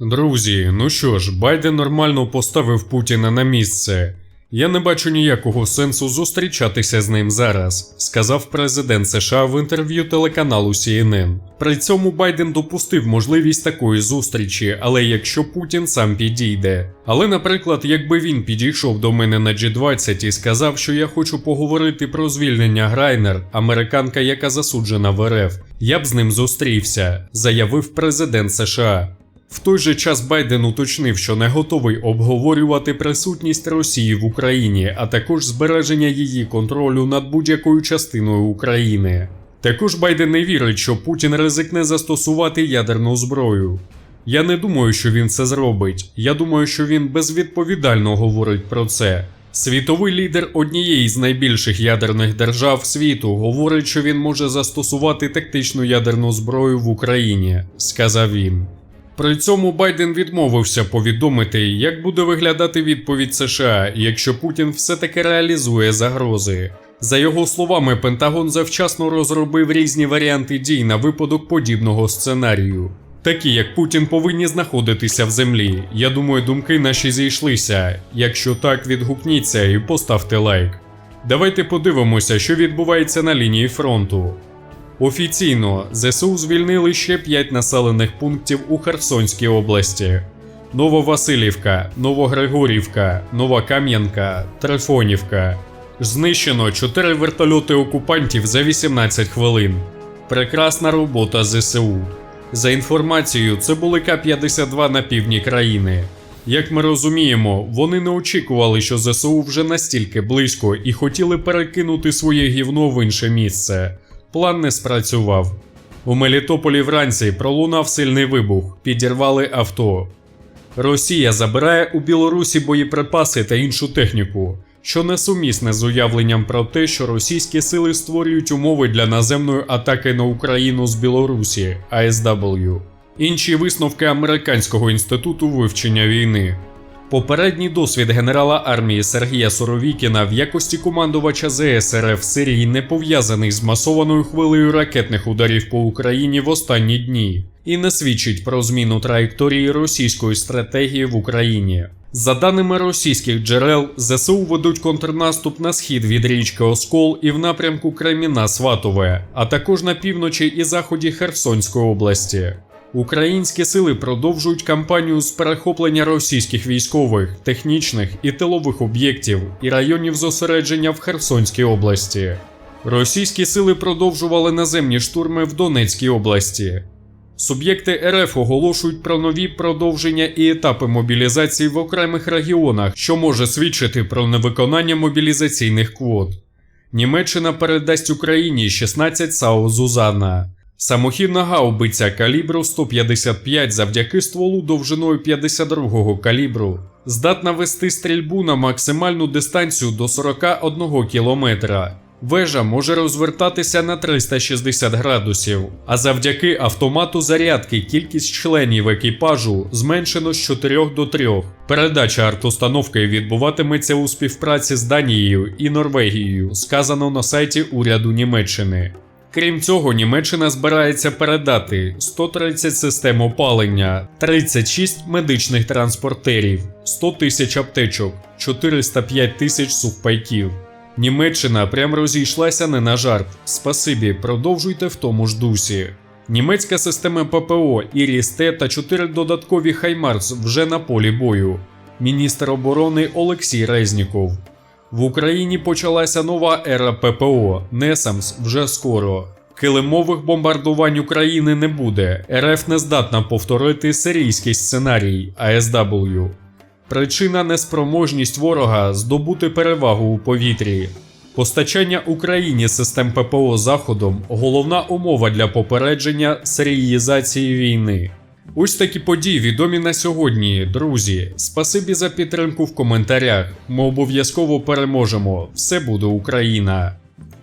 Друзі, ну що ж, Байден нормально поставив Путіна на місце. Я не бачу ніякого сенсу зустрічатися з ним зараз, сказав президент США в інтерв'ю телеканалу CNN. При цьому Байден допустив можливість такої зустрічі, але якщо Путін сам підійде. Але, наприклад, якби він підійшов до мене на G20 і сказав, що я хочу поговорити про звільнення Грайнер, американка, яка засуджена в РФ, я б з ним зустрівся, заявив президент США. В той же час Байден уточнив, що не готовий обговорювати присутність Росії в Україні, а також збереження її контролю над будь-якою частиною України. Також Байден не вірить, що Путін ризикне застосувати ядерну зброю. Я не думаю, що він це зробить. Я думаю, що він безвідповідально говорить про це. Світовий лідер однієї з найбільших ядерних держав світу говорить, що він може застосувати тактичну ядерну зброю в Україні, сказав він. При цьому Байден відмовився повідомити, як буде виглядати відповідь США, якщо Путін все-таки реалізує загрози. За його словами, Пентагон завчасно розробив різні варіанти дій на випадок подібного сценарію. Такі як Путін повинні знаходитися в землі. Я думаю, думки наші зійшлися. Якщо так, відгукніться і поставте лайк. Давайте подивимося, що відбувається на лінії фронту. Офіційно ЗСУ звільнили ще 5 населених пунктів у Херсонській області: Нововасилівка, Новогригорівка, Нова Кам'янка, Трифонівка. Знищено 4 вертольоти окупантів за 18 хвилин. Прекрасна робота ЗСУ. За інформацією, це були К-52 на півдні країни. Як ми розуміємо, вони не очікували, що ЗСУ вже настільки близько і хотіли перекинути своє гівно в інше місце. План не спрацював. У Мелітополі вранці пролунав сильний вибух, підірвали авто. Росія забирає у Білорусі боєприпаси та іншу техніку, що несумісне з уявленням про те, що російські сили створюють умови для наземної атаки на Україну з Білорусі ASW. Інші висновки Американського інституту вивчення війни. Попередній досвід генерала армії Сергія Соровікіна в якості командувача ЗС РФ в Сирії не пов'язаний з масованою хвилею ракетних ударів по Україні в останні дні і не свідчить про зміну траєкторії російської стратегії в Україні. За даними російських джерел, ЗСУ ведуть контрнаступ на схід від річки Оскол і в напрямку Креміна Сватове, а також на півночі і заході Херсонської області. Українські сили продовжують кампанію з перехоплення російських військових, технічних і тилових об'єктів і районів зосередження в Херсонській області. Російські сили продовжували наземні штурми в Донецькій області. Суб'єкти РФ оголошують про нові продовження і етапи мобілізації в окремих регіонах, що може свідчити про невиконання мобілізаційних квот. Німеччина передасть Україні 16 САУ Зузана. Самохідна гаубиця калібру 155 завдяки стволу довжиною 52-го калібру здатна вести стрільбу на максимальну дистанцію до 41 кілометра. Вежа може розвертатися на 360 градусів, а завдяки автомату зарядки кількість членів екіпажу зменшено з 4 до 3. Передача артустановки відбуватиметься у співпраці з Данією і Норвегією, сказано на сайті уряду Німеччини. Крім цього, Німеччина збирається передати 130 систем опалення, 36 медичних транспортерів, 100 тисяч аптечок, 405 тисяч сухпайків. Німеччина прям розійшлася не на жарт. Спасибі, продовжуйте в тому ж дусі. Німецька система ППО Іріс-Т та 4 додаткові Хаймарс вже на полі бою. Міністр оборони Олексій Резніков. В Україні почалася нова ера ППО. Несамс вже скоро. Килимових бомбардувань України не буде. РФ не здатна повторити сирійський сценарій АСW. Причина неспроможність ворога здобути перевагу у повітрі. Постачання Україні систем ППО Заходом головна умова для попередження сиріїзації війни. Ось такі події відомі на сьогодні, друзі. Спасибі за підтримку в коментарях. Ми обов'язково переможемо. Все буде Україна!